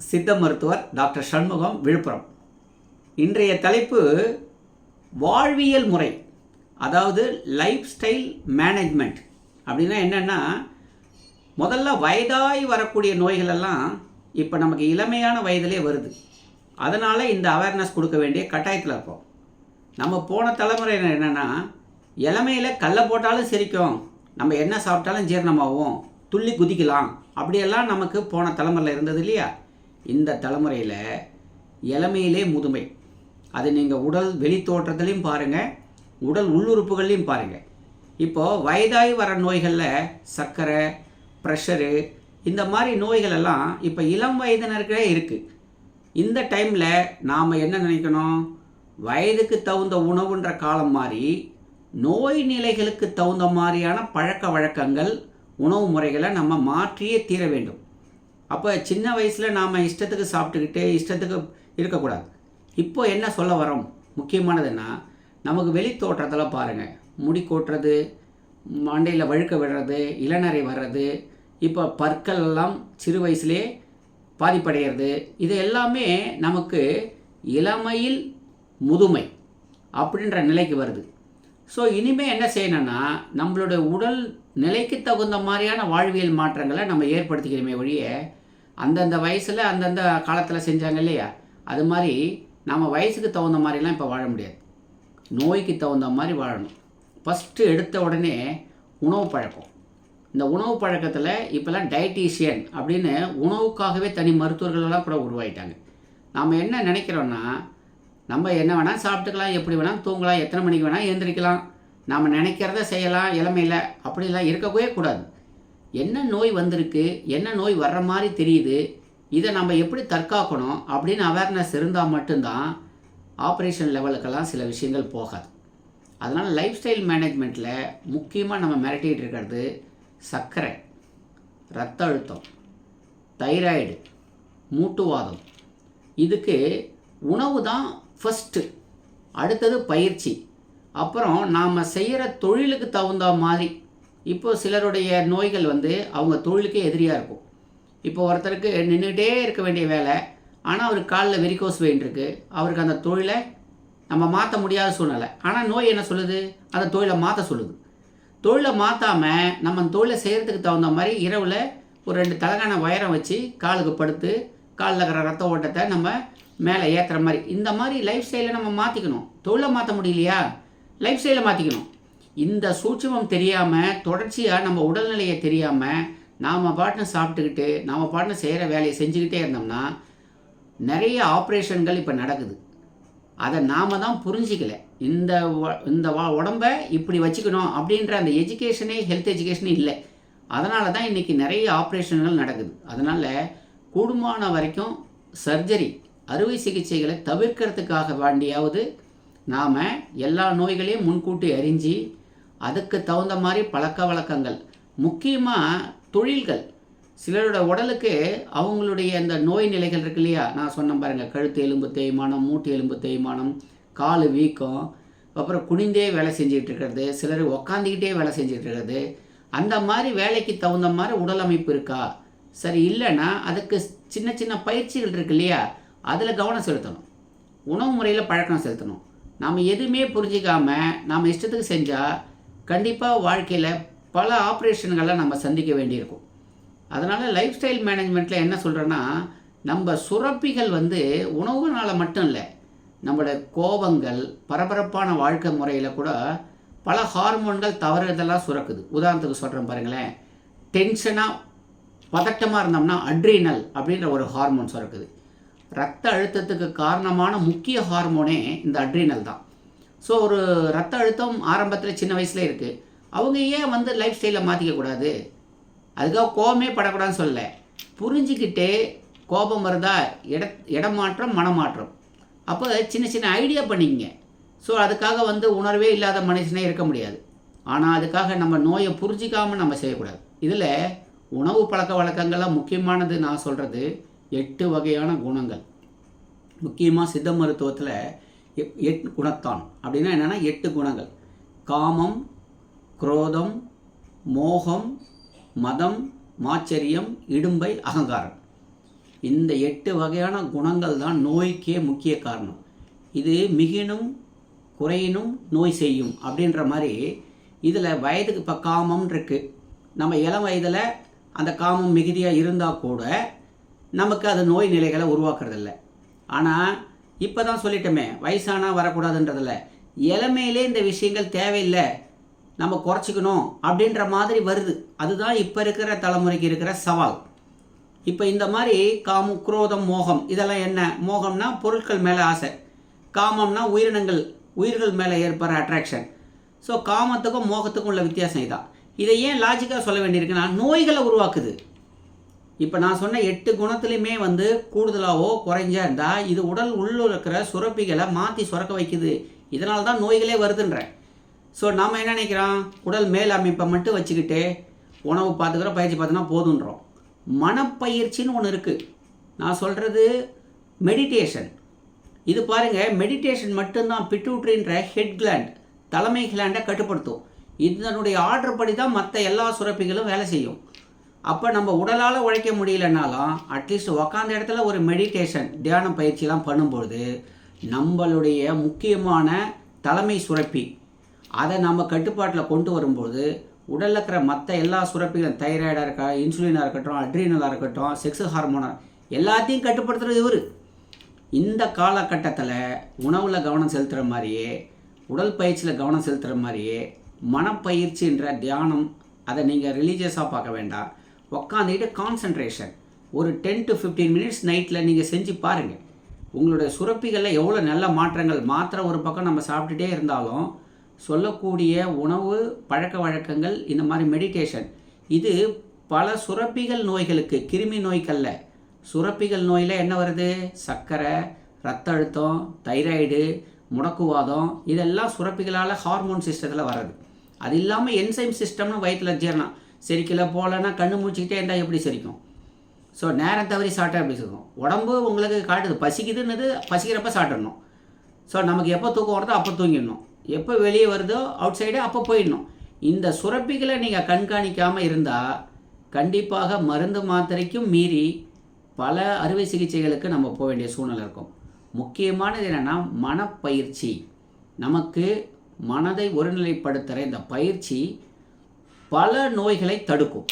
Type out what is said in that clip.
சித்த மருத்துவர் டாக்டர் சண்முகம் விழுப்புரம். இன்றைய தலைப்பு வாழ்வியல் முறை அதாவது லைஃப் ஸ்டைல் மேனேஜ்மெண்ட் அப்படின்னா என்னென்னா முதல்ல வயதாய் வரக்கூடிய நோய்கள் எல்லாம் இப்போ நமக்கு இளமையான வயதிலே வருது. அதனால் இந்த அவேர்னஸ் கொடுக்க வேண்டிய கட்டாயத்தில் இருக்கோம் நம்ம போன தலைமுறை என்னென்னா இளமையில் கல்லை போட்டாலும் சிரிக்கும் நம்ம என்ன சாப்பிட்டாலும் ஜீரணமாகும் துள்ளி குதிக்கலாம் அப்படியெல்லாம் நமக்கு போன தலைமுறையில் இருந்தது இல்லையா? இந்த தலைமுறையில் இளமையிலே முதுமை. அது நீங்கள் உடல் வெளி தோற்றத்துலையும் பாருங்கள் உடல் உள்ளுறுப்புகள்லையும் பாருங்கள் இப்போது வயதாகி வர நோய்களில் சர்க்கரை ப்ரெஷரு இந்த மாதிரி நோய்கள் எல்லாம் இப்போ இளம் வயதினருக்கே இருக்குது இந்த டைமில் நாம் என்ன நினைக்கணும்? வயதுக்கு தகுந்த உணவுன்ற காலம் மாதிரி நோய் நிலைகளுக்கு தகுந்த மாதிரியான பழக்க வழக்கங்கள் உணவு முறைகளை நம்ம மாற்றியே தீர வேண்டும். அப்போ சின்ன வயசில் நாம் இஷ்டத்துக்கு சாப்பிட்டுக்கிட்டு இஷ்டத்துக்கு இருக்கக்கூடாது. இப்போ என்ன சொல்ல வரோம்? முக்கியமானதுன்னா நமக்கு வெளி தோற்றத்தில் பாருங்கள் முடி கொட்டுறது மண்டையில் வழுக்க விடுறது இளநரை வர்றது இப்போ பற்கள் எல்லாம் சிறு வயசுலேயே பாதிப்படைகிறது இது எல்லாமே நமக்கு இளமையில் முதுமை அப்படின்ற நிலைக்கு வருது. ஸோ இனிமேல் என்ன செய்யணும்னா நம்மளுடைய உடல் நிலைக்கு தகுந்த மாதிரியான வாழ்வியல் மாற்றங்களை நம்ம ஏற்படுத்திக்கிறோமே ஒழிய அந்தந்த வயசில் அந்தந்த காலத்தில் செஞ்சாங்க இல்லையா? அது மாதிரி நம்ம வயசுக்கு தகுந்த மாதிரிலாம் இப்போ வாழ முடியாது. நோய்க்கு தகுந்த மாதிரி வாழணும். ஃபஸ்ட்டு எடுத்த உடனே உணவு பழக்கம். இந்த உணவு பழக்கத்தில் இப்போல்லாம் டயட்டீஷியன் அப்படின்னு உணவுக்காகவே தனி மருத்துவர்களெல்லாம் கூட உருவாயிட்டாங்க. நாம் என்ன நினைக்கிறோன்னா நம்ம என்ன வேணால் சாப்பிட்டுக்கலாம் எப்படி வேணால் தூங்கலாம் எத்தனை மணிக்கு வேணால் எழுந்திரிக்கலாம் நாம் நினைக்கிறத செய்யலாம் இளமையில். அப்படிலாம் இருக்கவே கூடாது. என்ன நோய் வந்திருக்கு? என்ன நோய் வர்ற மாதிரி தெரியுது? இதை நம்ம எப்படி தற்காக்கணும்? அப்படின்னு அவேர்னஸ் இருந்தால் மட்டும்தான் ஆப்ரேஷன் லெவலுக்கெல்லாம் சில விஷயங்கள் போகாது. அதனால் லைஃப் ஸ்டைல் மேனேஜ்மெண்ட்டில் முக்கியமாக நம்ம மிரட்டிகிட்டு இருக்கிறது சர்க்கரை ரத்த அழுத்தம் தைராய்டு மூட்டுவாதம். இதுக்கு உணவு தான் ஃபஸ்ட்டு அடுத்தது பயிற்சி. அப்புறம் நாம் செய்கிற தொழிலுக்கு தகுந்த மாதிரி இப்போது சிலருடைய நோய்கள் வந்து அவங்க தொழிலுக்கே எதிரியாக இருக்கும். இப்போ ஒருத்தருக்கு நின்றுகிட்டே இருக்க வேண்டிய வேலை ஆனால் அவருக்கு காலில் வெரிகோஸ் வெயின் இருக்குது அவருக்கு அந்த தொழிலை நம்ம மாற்ற முடியாத சூழ்நிலை. ஆனால் நோய் என்ன சொல்லுது? அந்த தொழிலை மாற்ற சொல்லுது. தொழிலை மாற்றாமல் நம்ம தொழிலை செய்கிறதுக்கு தகுந்த மாதிரி இரவில் ஒரு ரெண்டு தலகான வயரம் வச்சு காலுக்கு படுத்து காலில் இருக்கிற ரத்த ஓட்டத்தை நம்ம மேலே ஏற்றுற மாதிரி. இந்த மாதிரி லைஃப் ஸ்டைலை நம்ம மாற்றிக்கணும் தொழிலை மாற்ற முடியலையா? லைஃப் ஸ்டைலை மாற்றிக்கணும் இந்த சூட்சமம் தெரியாமல் தொடர்ச்சியாக நம்ம உடல்நிலையை தெரியாமல் நாம் பாட்டுன்னு சாப்பிட்டுக்கிட்டு நாம் பாட்டுன்னு செய்கிற வேலையை செஞ்சுக்கிட்டே இருந்தோம்னா நிறைய ஆப்ரேஷன்கள் இப்போ நடக்குது. அதை நாம் தான் புரிஞ்சிக்கல. இந்த இந்த உடம்பை உடம்ப இப்படி வச்சுக்கணும் அப்படின்ற அந்த எஜுகேஷனே ஹெல்த் எஜுகேஷனே இல்லை. அதனால தான் இன்றைக்கி நிறைய ஆப்ரேஷன்கள் நடக்குது. அதனால் கூடுமான வரைக்கும் சர்ஜரி அறுவை சிகிச்சைகளை தவிர்க்கிறதுக்காக வேண்டியாவது நாம் எல்லா நோய்களையும் முன்கூட்டி அறிஞ்சு அதுக்கு தகுந்த மாதிரி பழக்க வழக்கங்கள். முக்கியமாக தொழில்கள். சிலரோட உடலுக்கு அவங்களுடைய அந்த நோய் நிலைகள் இருக்கு இல்லையா? நான் சொன்ன பாருங்கள் கழுத்து எலும்பு தேய்மானம் மூட்டு எலும்பு தேய்மானம் கால் வீக்கம் அப்புறம் குனிந்தே வேலை செஞ்சுட்டு இருக்கிறது சிலர் உக்காந்துக்கிட்டே வேலை செஞ்சுட்டு இருக்கிறது. அந்த மாதிரி வேலைக்கு தகுந்த மாதிரி உடல் அமைப்பு இருக்கா? சரி இல்லைன்னா அதுக்கு சின்ன சின்ன பயிற்சிகள் இருக்கு இல்லையா? அதில் கவனம் செலுத்தணும். உணவு முறையில் பழக்கம் செலுத்தணும். நாம் எதுவுமே புரிஞ்சிக்காமல் நாம் இஷ்டத்துக்கு செஞ்சால் கண்டிப்பாக வாழ்க்கையில் பல ஆப்ரேஷன்களை நம்ம சந்திக்க வேண்டியிருக்கும். அதனால் லைஃப் ஸ்டைல் மேனேஜ்மெண்ட்டில் என்ன சொல்கிறேன்னா நம்ம சுரப்பிகள் வந்து உணவுனால் மட்டும் இல்லை நம்மளோட கோபங்கள் பரபரப்பான வாழ்க்கை முறையில் கூட பல ஹார்மோன்கள் தவறுதெல்லாம் சுரக்குது. உதாரணத்துக்கு சொல்கிறேன் பாருங்களேன். டென்ஷனாக பதட்டமாக இருந்தோம்னா அட்ரினல் அப்படின்ற ஒரு ஹார்மோன் சுரக்குது. ரத்த அழுத்தத்துக்கு காரணமான முக்கிய ஹார்மோனே இந்த அட்ரினல் தான். ஸோ ஒரு ரத்த அழுத்தம் ஆரம்பத்தில் சின்ன வயசில் இருக்குது அவங்க ஏன் வந்து லைஃப் ஸ்டைலை மாற்றிக்க கூடாது? அதுக்காக கோபமே படக்கூடாதுன்னு சொல்லல. புரிஞ்சிக்கிட்டே கோபம் வருதா? இட இடமாற்றம் மனமாற்றம். அப்போ சின்ன சின்ன ஐடியா பண்ணிக்கங்க. ஸோ அதுக்காக வந்து உணர்வே இல்லாத மனுஷனே இருக்க முடியாது. ஆனால் அதுக்காக நம்ம நோயை புரிஞ்சிக்காமல் நம்ம செய்யக்கூடாது. இதில் உணவு பழக்க வழக்கங்கள்லாம் முக்கியமானது நான் சொல்கிறது எட்டு வகையான குணங்கள். முக்கியமாக சித்த மருத்துவத்தில் எட் எட்டு குணத்தான். அப்படின்னா என்னென்னா எட்டு குணங்கள். காமம் குரோதம் மோகம் மதம் மாச்சரியம் இடும்பை அகங்காரம். இந்த எட்டு வகையான குணங்கள் தான் நோய்க்கே முக்கிய காரணம். இது மிகினும் குறையினும் நோய் செய்யும் அப்படின்ற மாதிரி இதில் வயதுக்கு இப்போ காமம் இருக்குது நம்ம இளம் வயதில் அந்த காமம் மிகுதியாக இருந்தால் கூட நமக்கு அது நோய் நிலைகளை உருவாக்குறதில்ல. ஆனால் இப்போ தான் சொல்லிட்டோமே வயசானா வரக்கூடாதுன்றதில்ல இளமையிலே இந்த விஷயங்கள் தேவையில்லை. நம்ம குறைச்சிக்கணும் அப்படின்ற மாதிரி வருது. அதுதான் இப்போ இருக்கிற தலைமுறைக்கு இருக்கிற சவால். இப்போ இந்த மாதிரி காமம் குரோதம் மோகம் இதெல்லாம் என்ன? மோகம்னா பொருட்கள் மேலே ஆசை. காமம்னா உயிரினங்கள் உயிர்கள் மேலே ஏற்படுற அட்ராக்ஷன் ஸோ காமத்துக்கும் மோகத்துக்கும் உள்ள வித்தியாசம் இதான். இதை ஏன் லாஜிக்காக சொல்ல வேண்டியிருக்குன்னா நோய்களை உருவாக்குது. இப்போ நான் சொன்ன எட்டு குணத்துலையுமே வந்து கூடுதலாகவோ குறைஞ்சா இருந்தால் இது உடல் உள்ள இருக்கிற சுரப்பிகளை மாற்றி சுரக்க வைக்குது. இதனால தான் நோய்களே வருதுன்றேன் ஸோ நாம் என்ன நினைக்கிறோம்? உடல் மேல் அமைப்பை மட்டும் வச்சுக்கிட்டு உணவு பார்த்துக்கிற பயிற்சி பார்த்தோன்னா போதுன்றோம். மனப்பயிற்சின்னு ஒன்று இருக்குது நான் சொல்கிறது மெடிடேஷன் இது பாருங்கள் மெடிடேஷன் மட்டும்தான் பிட்டூட்ரின்ற ஹெட் கிளாண்ட் தலைமை கிளாண்டை கட்டுப்படுத்தும். இதனுடைய ஆர்டர் படி தான் மற்ற எல்லா சுரப்பிகளும் வேலை செய்யும். அப்போ நம்ம உடலால் உழைக்க முடியலனாலும் அட்லீஸ்ட் உக்காந்த இடத்துல ஒரு மெடிடேஷன் தியான பயிற்சிலாம் பண்ணும்பொழுது நம்மளுடைய முக்கியமான தலைமை சுரப்பி அதை நம்ம கட்டுப்பாட்டில் கொண்டு வரும்போது உடலில் இருக்கிற மற்ற எல்லா சுரப்பிகளும் தைராய்டாக இருக்கா இன்சுலினாக இருக்கட்டும் அட்ரினலாக இருக்கட்டும் செக்ஸ் ஹார்மோனாக எல்லாத்தையும் கட்டுப்படுத்துகிறது இவர். இந்த காலகட்டத்தில் உணவில் கவனம் செலுத்துகிற மாதிரியே உடல் பயிற்சியில் கவனம் செலுத்துகிற மாதிரியே மனப்பயிற்சின்ற தியானம் அதை நீங்கள் ரிலீஜியஸாக பார்க்க வேண்டாம். உக்காந்துக்கிட்டு கான்சன்ட்ரேஷன் ஒரு டென் டு ஃபிஃப்டீன் மினிட்ஸ் நைட்டில் நீங்கள் செஞ்சு பாருங்கள் உங்களுடைய சுரப்பிகளில் எவ்வளோ நல்ல மாற்றங்கள்? மாத்திரை ஒரு பக்கம் நம்ம சாப்பிட்டுட்டே இருந்தாலும் சொல்லக்கூடிய உணவு பழக்க வழக்கங்கள் இந்த மாதிரி மெடிடேஷன் இது பல சுரப்பிகள் நோய்களுக்கு கிருமி நோய்களில் சுரப்பிகள் நோயில் என்ன வருது? சர்க்கரை ரத்த அழுத்தம் தைராய்டு முடக்குவாதம் இதெல்லாம் சுரப்பிகளால் ஹார்மோன் சிஸ்டத்தில் வர்றது. அது இல்லாமல் என்சைம் சிஸ்டம்னு வயிற்றில் ஜீரணம். செரிக்கல போகலன்னா கண்ணு மூச்சிக்கிட்டே இருந்தால் எப்படி செரிக்கும்? ஸோ நேரம் தவறி சாப்பிட்டா எப்படி சிரிக்கும்? உடம்பு உங்களுக்கு காட்டுது. பசிக்குதுன்னது பசிக்கிறப்ப சாப்பிடணும் ஸோ நமக்கு எப்போ தூக்கம் வருதோ அப்போ தூங்கிடணும். எப்போ வெளியே வருதோ அவுட் சைடு அப்போ போயிடணும். இந்த சுரப்பிகளை நீங்கள் கண்காணிக்காமல் இருந்தால் கண்டிப்பாக மருந்து மாத்திரைக்கும் மீறி பல அறுவை சிகிச்சைகளுக்கு நம்ம போக வேண்டிய சூழ்நிலை இருக்கும். முக்கியமானது என்னென்னா மனப்பயிற்சி. நமக்கு மனதை ஒருநிலைப்படுத்துகிற இந்த பயிற்சி பல நோய்களை தடுக்கும்.